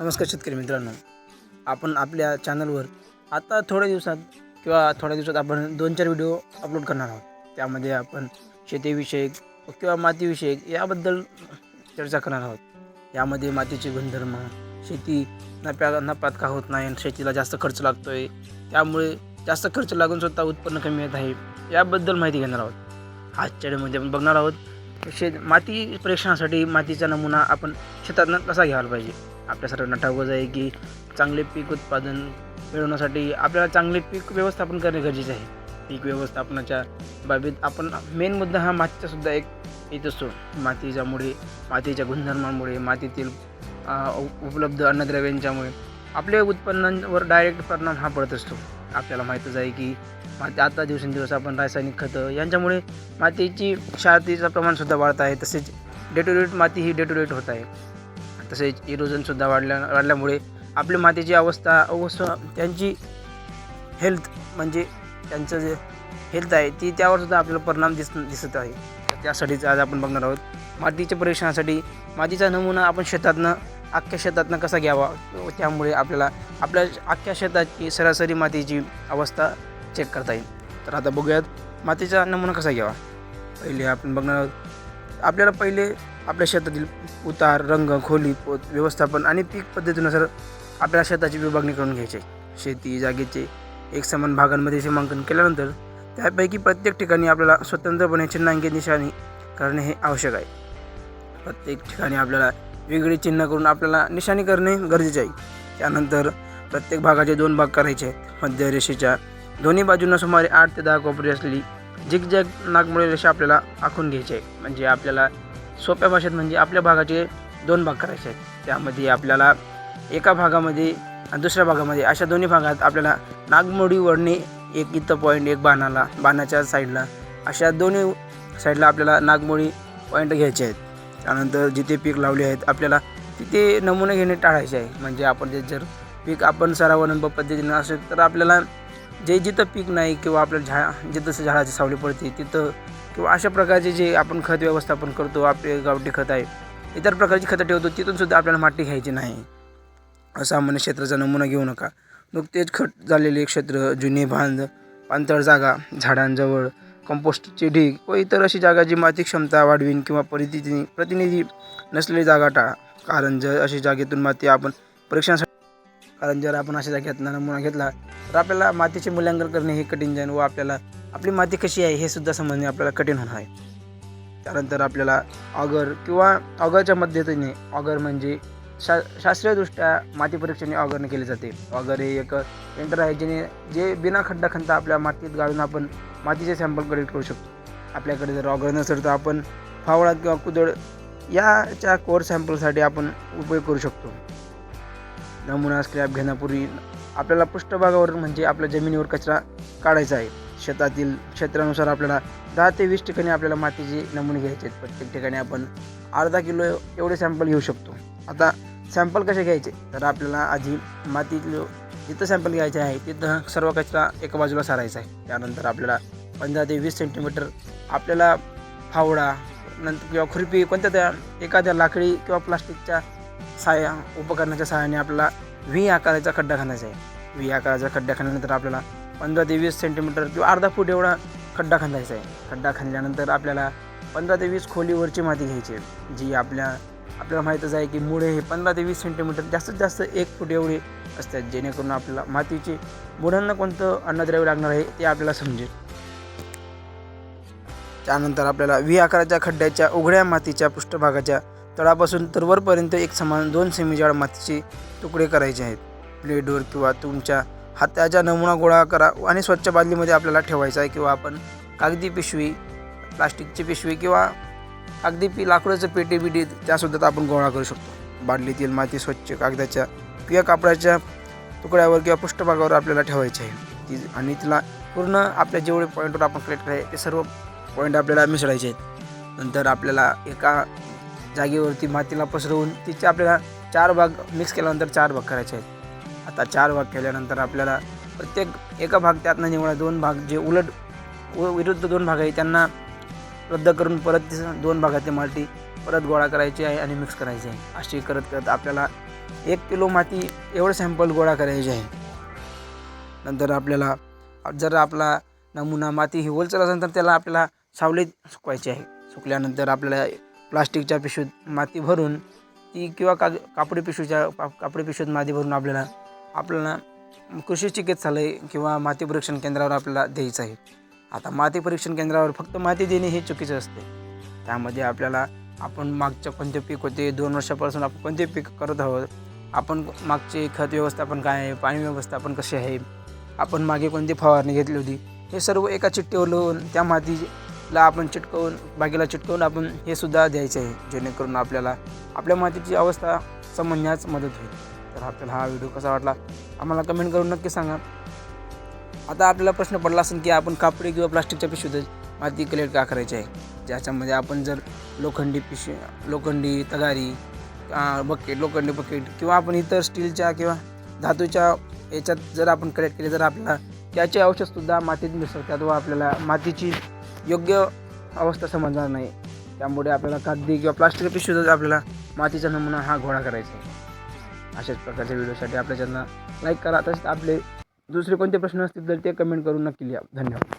नमस्कार शेतकरी मित्रांनो. आपण आपल्या चॅनलवर आता थोड्या दिवसात किंवा थोड्या दिवसात आपण दोन चार व्हिडिओ अपलोड करणार आहोत. त्यामध्ये आपण शेतीविषयक किंवा मातीविषयक याबद्दल चर्चा करणार आहोत. यामध्ये मातीचे गुणधर्म शेती नफ्या नफ्यात का होत नाही आणि शेतीला जास्त खर्च लागतो आहे त्यामुळे जास्त खर्च लागून स्वतः उत्पन्न कमी येत आहे याबद्दल माहिती घेणार आहोत. आजच्या व्हिडिओमध्ये आपण बघणार आहोत शेत माती परीक्षणासाठी मातीचा नमुना आपण शेतातनं कसा घ्यायला पाहिजे? आपल्या सर्वांना ठाऊकच आहे की चांगले पीक उत्पादन मिळवण्यासाठी आपल्याला चांगले पीक व्यवस्थापन करणे गरजेचे आहे. पीक व्यवस्थापनाच्या बाबतीत आपण मेन मुद्दा हा मातीचासुद्धा एक येत असतो. मातीच्यामुळे मातीच्या गुणधर्मांमुळे मातीतील उपलब्ध अन्नद्रव्यांच्यामुळे आपल्या उत्पन्नांवर डायरेक्ट परिणाम हा पडत असतो. आपल्याला माहीतच आहे की माती आता दिवसेंदिवस आपण रासायनिक खतं यांच्यामुळे मातीची क्षारतेचं प्रमाणसुद्धा वाढत आहे. तसेच डेटोरेट माती ही डेटोरेट होत आहे. तसेच इरोजनसुद्धा वाढल्या वाढल्यामुळे आपली मातीची अवस्था अवस्था त्यांची हेल्थ म्हणजे त्यांचं जे हेल्थ आहे ती त्यावरसुद्धा आपल्याला परिणाम दिस दिसत आहे. त्यासाठीच आज आपण बघणार आहोत मातीच्या परीक्षणासाठी मातीचा नमुना आपण शेतातनं अख्ख्या शेतातनं कसा घ्यावा? त्यामुळे आपल्याला आपल्या अख्ख्या शेताची सरासरी मातीची अवस्था चेक करता येईल. तर आता बघूयात मातीचा नमुना कसा घ्यावा? पहिले आपण बघणार आहोत आपल्याला पहिले आपल्या शेतातील उतार रंग खोली पोत व्यवस्थापन आणि पीक पद्धतीनुसार आपल्या शेताची विभागणी करून घ्यायची. शेती जागेचे एक समान भागांमध्ये सीमांकन केल्यानंतर त्यापैकी प्रत्येक ठिकाणी आपल्याला स्वतंत्रपणे चिन्हांकित निशाणी करणे हे आवश्यक आहे. प्रत्येक ठिकाणी आपल्याला वेगळे चिन्ह करून आपल्याला निशाणी करणे गरजेचे आहे. त्यानंतर प्रत्येक भागाचे दोन भाग करायचे आहेत. मध्य रेषेच्या दोन्ही बाजूंना सुमारे आठ ते दहा कोपरी असलेली जिगजॅग नागमोडी रेषा आपल्याला आखून घ्यायची आहे म्हणजे आपल्याला सोप्या भाषेत म्हणजे आपल्या भागाचे दोन भाग करायचे आहेत. त्यामध्ये आपल्याला एका भागामध्ये आणि दुसऱ्या भागामध्ये अशा दोन्ही भागात आपल्याला नागमोडी वळणे एक इथं पॉईंट एक बाणाला बाणाच्या साईडला अशा दोन्ही साईडला आपल्याला नागमोडी पॉईंट घ्यायचे आहेत. त्यानंतर जिथे पीक लावले आहेत आपल्याला तिथे नमुने घेणे टाळायचे आहे. म्हणजे आपण जे जर पीक आपण सरावलंब पद्धतीनं असेल तर आपल्याला जे जिथं पीक नाही किंवा आपल्या झा जिथं झाडाची सावली पडते तिथं किंवा अशा प्रकारचे जे आपण खत व्यवस्थापन करतो आपले गावठी खत आहे इतर प्रकारची खतं ठेवतो तिथून सुद्धा आपल्याला माती घ्यायची नाही. सामान्य क्षेत्राचा नमुना घेऊ नका. नुकतेच खट झालेले क्षेत्र जुने बांध पाणथळ जागा झाडांजवळ कंपोस्टचे ढीग व इतर अशी जागा जी माती क्षमता वाढवीन किंवा परिस्थिती प्रतिनिधी नसलेली जागा टाळा. कारण जर अशा जागेतून माती आपण परीक्षणासाठी कारण जर आपण अशा जागेत नमुना घेतला तर आपल्याला मातीचे मूल्यांकन करणे हे कठीण जाईल व आपल्याला आपली माती कशी आहे हे सुद्धा समजणे आपल्याला कठीण होणार आहे. त्यानंतर आपल्याला ऑगर किंवा ऑगरच्या मदतीने ऑगर म्हणजे शा शास्त्रीयदृष्ट्या माती परीक्षण ऑगरने केले जाते. ऑगर हे एक यंत्र आहे जेणे जे बिना खड्डा खंता आपल्या मातीत गाळून आपण मातीचे सॅम्पल कलेक्ट करू शकतो. आपल्याकडे जर ऑगर नसेल तर आपण फावळा किंवा कुदळ याच्या कोर सॅम्पलसाठी आपण उपयोग करू शकतो. नमुना स्क्रॅप घेण्यापूर्वी आपल्याला पृष्ठभागावर म्हणजे आपल्या जमिनीवर कचरा काढायचा आहे. शेतातील क्षेत्रानुसार आपल्याला दहा ते वीस ठिकाणी आपल्याला मातीचे नमुने घ्यायचे आहेत. प्रत्येक ठिकाणी आपण अर्धा किलो एवढे सॅम्पल घेऊ शकतो. आता सॅम्पल कसे घ्यायचे? तर आपल्याला आधी मातीतलं जिथं सॅम्पल घ्यायचे आहे तिथं सर्व कचरा एका बाजूला सारायचा आहे. त्यानंतर आपल्याला पंधरा ते वीस सेंटीमीटर आपल्याला फावडा नंतर किंवा खुरपी कोणत्या त्या एखाद्या लाकडी किंवा प्लास्टिकच्या साया उपकरणाच्या सहाय्याने आपल्याला व्ही आकाराचा खड्डा खणायचा आहे. व्ही आकाराचा खड्डा खणल्यानंतर आपल्याला पंधरा ते वीस सेंटीमीटर किंवा अर्धा फूट एवढा खड्डा खणायचा आहे. खड्डा खणल्यानंतर आपल्याला पंधरा ते वीस खोलीवरची माती घ्यायची आहे जी आपल्या आपल्याला माहीतच आहे की मुळे हे पंधरा ते वीस सेंटीमीटर जास्तीत जास्त एक फूट एवढे असतात जेणेकरून आपल्याला मातीचे मुळांना कोणतं अन्नद्रव्य लागणार आहे ते आपल्याला समजेल. त्यानंतर आपल्याला व्ही आकाराच्या खड्ड्याच्या उघड्या मातीच्या पृष्ठभागाच्या तळापासून तर वरपर्यंत एक समान दोन सेमी जाड मातीचे तुकडे करायचे आहेत. प्लेटवर किंवा तुमच्या हाताचा नमुना गोळा करा आणि स्वच्छ बादलीमध्ये आपल्याला ठेवायचा आहे किंवा आपण कागदी पिशवी प्लास्टिकची पिशवी किंवा अगदी पी लाकडाचं पेटी बिटी त्यासुद्धा आपण गोळा करू शकतो. बादलीतील माती स्वच्छ कागदाच्या किंवा कापडाच्या तुकड्यावर किंवा पृष्ठभागावर आपल्याला ठेवायची आहे. ती आणि तिला पूर्ण आपल्या जेवढे पॉईंटवर आपण कलेक्ट करायचे ते सर्व पॉईंट आपल्याला मिसळायचे आहेत. नंतर आपल्याला एका जागेवरती मातीला पसरवून तिचे आपल्याला चार भाग मिक्स केल्यानंतर चार भाग करायचे आहेत. आता चार भाग केल्यानंतर आपल्याला प्रत्येक एका भाग त्यातनं निवडा दोन भाग जे उलट व विरुद्ध दोन भाग आहे त्यांना रद्द करून परत दोन भागातली माती परत गोळा करायची आहे आणि मिक्स करायची आहे. अशी करत करत आपल्याला एक किलो माती एवढं सॅम्पल गोळा करायची आहे. नंतर आपल्याला जर आपला नमुना माती ही ओलचर असेल तर त्याला आपल्याला सावलीत सुकवायची आहे. सुकल्यानंतर आपल्याला प्लास्टिकच्या पिशवीत माती भरून ती किंवा काग कापडी पिशवीच्या पा- कापडी पिशवीत माती भरून आपल्याला आपल्याला कृषी चिकित्सालय किंवा माती परीक्षण केंद्रावर आपल्याला द्यायचं आहे. आता माती परीक्षण केंद्रावर फक्त माती देणे हे चुकीचं असते. त्यामध्ये आपल्याला आपण मागचं कोणते पीक होते दोन वर्षापासून आपण कोणते पीक करत आहोत आपण मागचे खत व्यवस्थापन काय आहे पाणी व्यवस्थापन कसे आहे आपण मागे कोणती फवारणी घेतली होती हे सर्व एका चिठ्ठीवर लिहून त्या माती ला आपण चिटकवून बागेला चिटकवून आपण हे सुद्धा द्यायचे आहे जेणेकरून आपल्याला आपल्या मातीची अवस्था समजण्यास मदत होईल. तर आपल्याला हा व्हिडिओ कसा वाटला आम्हाला कमेंट करून नक्की सांगा. आता आपल्याला प्रश्न पडला असेल की आपण कापडी किंवा प्लास्टिकच्या पिशवीत माती कलेक्ट का करायची आहे? ज्याच्यामध्ये आपण जर लोखंडी पिशवी लोखंडी तगारी बकेट लोखंडी बकेट किंवा आपण इतर स्टीलच्या किंवा धातूच्या याच्यात जर आपण कलेक्ट केले तर आपल्याला त्याचे औषधसुद्धा मातीत मिसळतात व आपल्याला मातीची योग्य अवस्था समजणार नाही. त्यामुळे आपल्याला कागदी किंवा प्लास्टिक पिशवीतच आपल्याला मातीचा नमुना हा गोळा करायचा आहे. अशाच प्रकारच्या व्हिडिओसाठी आपल्या चॅनल लाईक करा. तसेच आपले दुसरे कोणते प्रश्न असतील तर ते कमेंट करून नक्की लिहा. धन्यवाद.